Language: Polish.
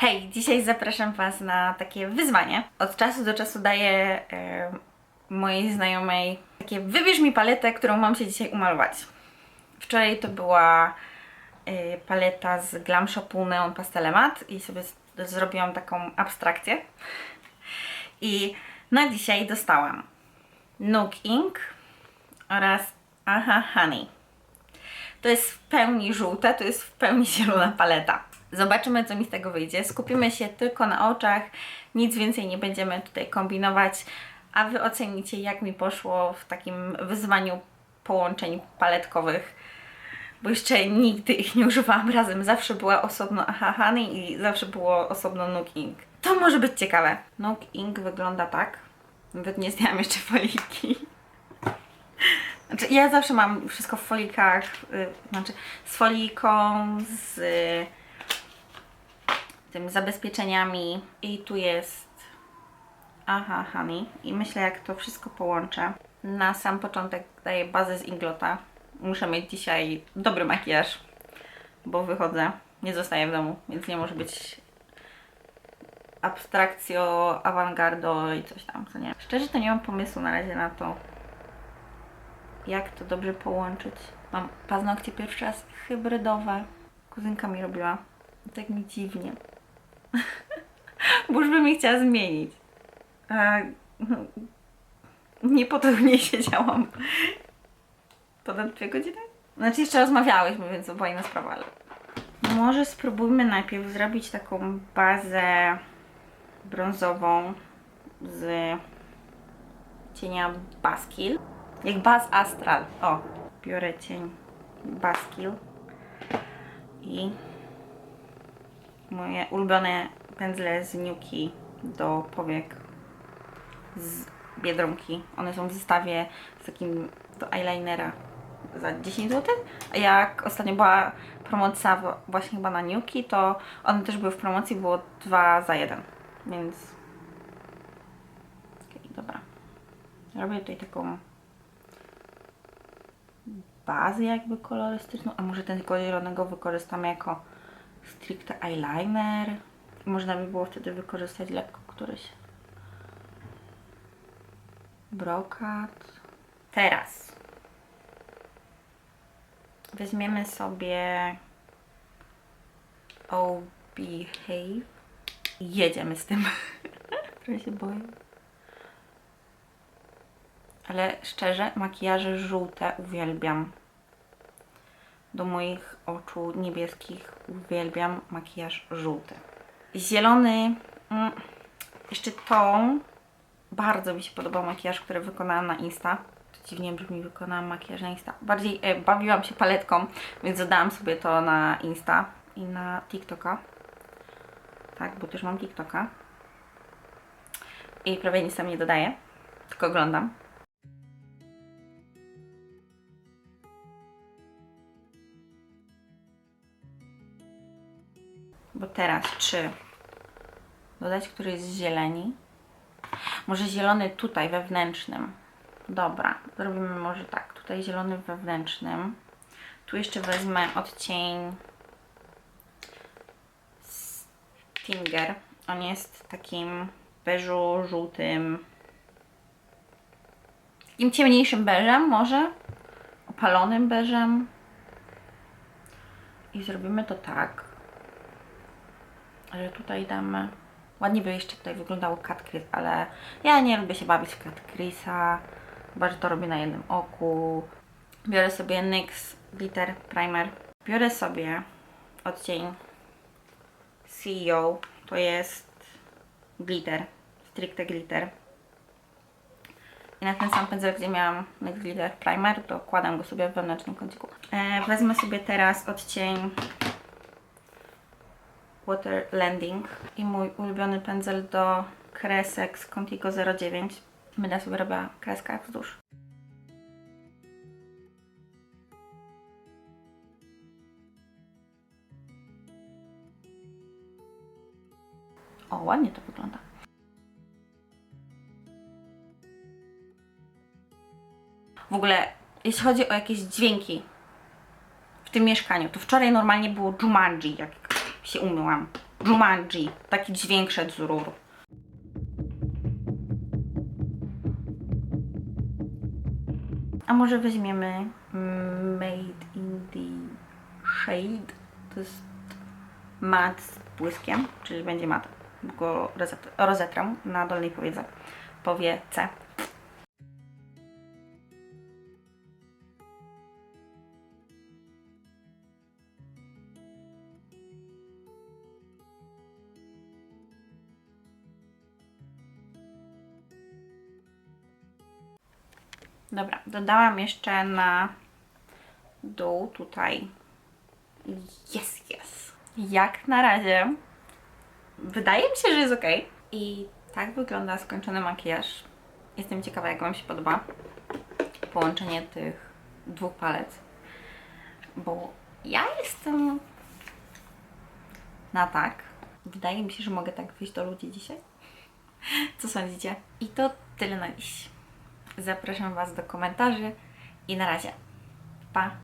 Hej, dzisiaj zapraszam Was na takie wyzwanie. Od czasu do czasu daję e, mojej znajomej takie wybierz mi paletę, którą mam się dzisiaj umalować. Wczoraj to była e, paleta z Glam Shopu Neon Pastelemat i sobie zrobiłam taką abstrakcję. I na dzisiaj dostałam Nook Ink oraz Aha Honey. To jest w pełni żółta, to jest w pełni zielona paleta. Zobaczymy, co mi z tego wyjdzie. Skupimy się tylko na oczach, nic więcej nie będziemy tutaj kombinować, a Wy ocenicie, jak mi poszło w takim wyzwaniu połączeń paletkowych, bo jeszcze nigdy ich nie używałam razem. Zawsze była osobno Aha Honey i zawsze było osobno Nook Ink. To może być ciekawe. Nook Ink wygląda tak. Nawet nie zdjęłam jeszcze foliki. Znaczy, ja zawsze mam wszystko w folikach, y, znaczy z foliką, z y, tym zabezpieczeniami i tu jest aha honey i myślę jak to wszystko połączę. Na sam początek daję bazę z Inglota. Muszę mieć dzisiaj dobry makijaż, bo wychodzę, nie zostaję w domu, więc nie może być abstrakcjo, awangardo i coś tam, co nie. Szczerze to nie mam pomysłu na razie na to, jak to dobrze połączyć. Mam paznokcie pierwszy raz hybrydowe. Kuzynka mi robiła. Tak mi dziwnie. Bo już bym je chciała zmienić. A, no, nie po to w niej siedziałam. Ponad dwie godziny? Znaczy jeszcze rozmawiałyśmy, więc to była inna sprawa, ale... Może spróbujmy najpierw zrobić taką bazę brązową z cienia Baskil. Jak Baz Astral. O, biorę cień Baskil i moje ulubione pędzle z Nuki do powiek z Biedronki. One są w zestawie z takim do eyelinera za 10 zł. A jak ostatnio była promocja właśnie chyba na Nuki, to one też były w promocji, było 2 za 1. Więc Okej, dobra. Robię tutaj taką bazę jakby kolorystyczną, a może tego zielonego wykorzystam jako stricte eyeliner. Można by było wtedy wykorzystać lekko któryś brokat. Teraz weźmiemy sobie Oh Behave i jedziemy z tym. Trochę się boję. Ale szczerze, makijaże żółte uwielbiam. Do moich oczu niebieskich uwielbiam makijaż żółty. Zielony, mm, jeszcze tą, bardzo mi się podobał makijaż, który wykonałam na Insta. Dziwnie brzmi, wykonałam makijaż na Insta. Bardziej e, bawiłam się paletką, więc dodałam sobie to na Insta i na TikToka. Tak, bo też mam TikToka. I prawie nic tam nie dodaję, tylko oglądam. Bo teraz czy dodać któryś z zieleni? Może zielony tutaj wewnętrznym. Dobra, zrobimy może tak. Tutaj zielony wewnętrznym. Tu jeszcze wezmę odcień Stinger. On jest takim beżu żółtym. Takim ciemniejszym beżem może. Opalonym beżem. I zrobimy to tak, że tutaj damy. Ładnie by jeszcze tutaj wyglądało Cat Chris, ale ja nie lubię się bawić w Chrisa, chyba że to robię na jednym oku. Biorę sobie NYX Glitter Primer. Biorę sobie odcień CEO, to jest glitter, stricte glitter. I na ten sam pędzel, gdzie miałam NYX Glitter Primer, to kładam go sobie w wewnętrznym kąciku. E, wezmę sobie teraz odcień Water Landing i mój ulubiony pędzel do kresek z Contigo 09. Będę sobie robiła kreskę wzdłuż. O, ładnie to wygląda. W ogóle, jeśli chodzi o jakieś dźwięki w tym mieszkaniu, to wczoraj normalnie było Jumanji, jak się umyłam. Jumanji. Taki dźwięk szedł z rur. A może weźmiemy mm, Made in the Shade. To jest mat z błyskiem, czyli będzie mat. Go rozet- rozetrę na dolnej powiece. Powiece. Dobra, dodałam jeszcze na dół tutaj. Jest, jest. Jak na razie wydaje mi się, że jest ok. I tak wygląda skończony makijaż. Jestem ciekawa, jak Wam się podoba połączenie tych dwóch palet. Bo ja jestem na tak. Wydaje mi się, że mogę tak wyjść do ludzi dzisiaj. Co sądzicie? I to tyle na dziś. Zapraszam Was do komentarzy i na razie. Pa!